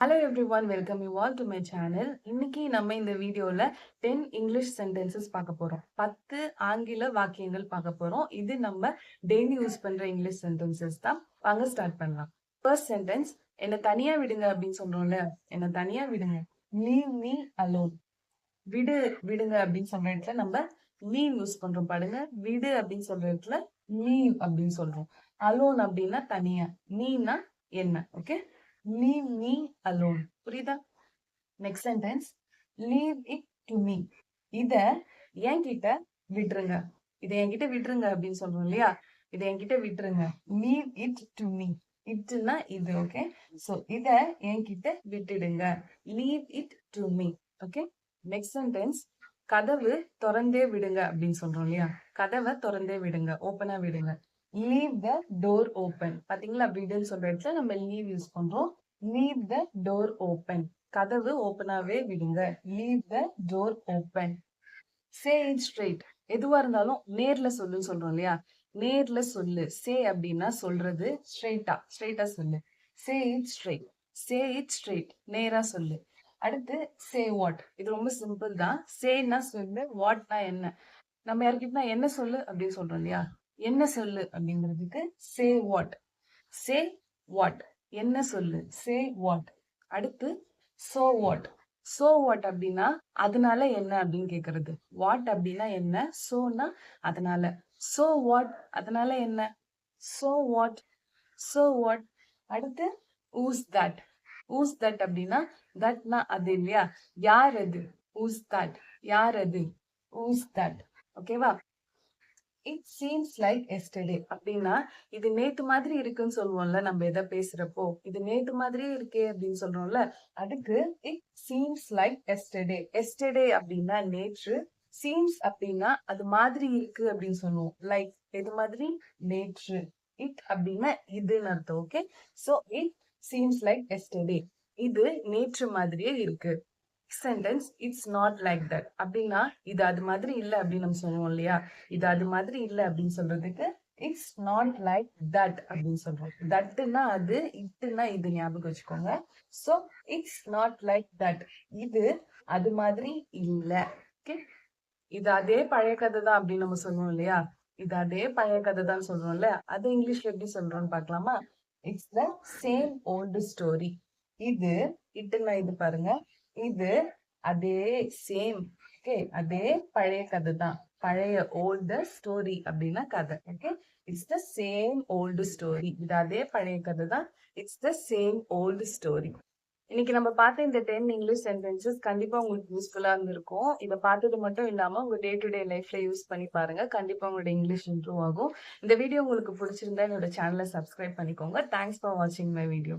Hello everyone welcome you all to my channel இன்னைக்கு நம்ம இந்த வீடியோல டென் இங்கிலீஷ் சென்டென்சஸ் பார்க்க போறோம். பத்து ஆங்கில வாக்கியங்கள் பார்க்க போறோம். இது நம்ம டெய்லி யூஸ் பண்ற இங்கிலீஷ் சென்டென்சஸ் தான். வாங்க ஸ்டார்ட் பண்ணலாம். ஃபர்ஸ்ட் சென்டென்ஸ் என்னை தனியா விடுங்க அப்படின்னு சொல்றோம்ல. என்னை தனியா விடுங்க. லீவ் மீ அலோன் விடு விடுங்க அப்படின்னு சொல்கிற இடத்துல நம்ம லீவ் யூஸ் பண்றோம் பாருங்க. விடு அப்படின்னு சொல்ற இடத்துல லீவ் அப்படின்னு சொல்றோம். அலோன் அப்படின்னா தனியா. நீனா என்ன? ஓகே லீவ் மீ அலோன் புரியுதா? Next sentence leave it to me இத என்கிட்ட விட்டுருங்க. இதை என்கிட்ட விட்டுருங்க அப்படின்னு சொல்றோம் இல்லையா? இதை என்கிட்ட விட்டுருங்க. லீவ் இட் டு மீ இட்னா இது ஓகே சோ இத என்கிட்ட விட்டுடுங்க. Leave it to me okay next sentence கதவு திறந்தே விடுங்க அப்படின்னு சொல்றோம் இல்லையா? கதவை திறந்தே விடுங்க. ஓப்பனா விடுங்க. லீவ் த டோர் ஓப்பன் பாத்தீங்களா? விடுன்னு சொல்ற இடத்துல நம்ம லீவ் யூஸ் பண்றோம். லீவ் த டோர் ஓப்பன் கதவு ஓப்பனாவே விடுங்க. Leave the door open say it straight எதுவா இருந்தாலும் நேர்ல சொல்லுன்னு சொல்றோம் இல்லையா? நேர்ல சொல்லு. சே அப்படின்னா சொல்றது ஸ்ட்ரெயிட்டா ஸ்ட்ரெயிட்டா சொல்லு. Say it straight say it straight நேரா சொல்லு. அடுத்து சே வாட் இது ரொம்ப சிம்பிள் தான். சேன்னா சொல்லு வாட்னா என்ன? நம்ம யாருக்கிட்டனா என்ன சொல்லு அப்படின்னு சொல்றோம் இல்லையா? என்ன சொல்லு அப்படிங்கிறதுக்கு சே வாட் சே வாட் என்ன சொல்லு? சே வாட் அடுத்து சோ வாட் சோ வாட் அப்படின்னா அதனால என்ன அப்படின்னு கேக்குறது? வாட் அப்படின்னா என்ன? சோனா அதனால. சோ வாட் அதனால என்ன? சோ வாட் சோ வாட் அடுத்து ஊஸ் தட் ஊஸ் தட் அப்படின்னா தட்னா அது இல்லையா? யார் அது? ஊஸ் தட் யார் அது? ஊஸ் தட் ஓகேவா இட் சீம்ஸ் லைக் எஸ்டர்டே அப்படின்னா இது நேத்து மாதிரி இருக்குன்னு சொல்லுவோம்ல நம்ம எதை பேசுறப்போ. இது நேத்து மாதிரியே இருக்கே அப்படின்னு சொல்றோம்ல. அதுக்கு it seems like yesterday yesterday அப்படின்னா நேற்று. சீம்ஸ் அப்படின்னா அது மாதிரி இருக்கு அப்படின்னு சொல்லுவோம். லைக் எது மாதிரி? நேற்று. இட் அப்படின்னா இதுன்னு அர்த்தம் okay so it seems like yesterday இது நேற்று மாதிரியே இருக்கு. Sentence it's not like that அப்படின்னா இது அது மாதிரி இல்ல அப்படின்னு நம்ம சொல்லுவோம் இல்லையா? இது அது மாதிரி இல்ல அப்படின்னு சொல்றதுக்கு இட்ஸ் நாட் லைக் தட் அப்படின்னு சொல்றோம். தட்டுன்னா அது இட்டுன்னா இது ஞாபகம் வச்சுக்கோங்க. So it's not like that இது அது மாதிரி இல்ல. ஓகே இது அதே பழைய கதை தான் அப்படின்னு நம்ம சொல்லுவோம் இல்லையா? இது அதே பழைய கதை தான் சொல்றோம்ல அது இங்கிலீஷ்ல எப்படி சொல்றோம்னு பார்க்கலாமா? It's the same old story இது இட்டுன்னா இது பாருங்க. இது அதே சேம் ஓகே அதே பழைய கதை தான் பழைய ஓல்டு ஸ்டோரி அப்படின்னா கதை. Okay it's the same old story இது அதே பழைய கதை தான் it's the same old story இன்னைக்கு நம்ம பார்த்த இந்த டென் இங்கிலீஷ் சென்டென்சஸ் கண்டிப்பா உங்களுக்கு யூஸ்ஃபுல்லா இருந்திருக்கும். இதை பார்த்தது மட்டும் இல்லாம உங்க டே டு டே லைஃப்ல யூஸ் பண்ணி பாருங்க. கண்டிப்பா உங்களோட இங்கிலீஷ் இம்ப்ரூவ் ஆகும். இந்த வீடியோ உங்களுக்கு பிடிச்சிருந்தா என்னோட சேனலை சப்ஸ்கிரைப் பண்ணிக்கோங்க. தேங்க்ஸ் ஃபார் வாட்சிங் மை வீடியோ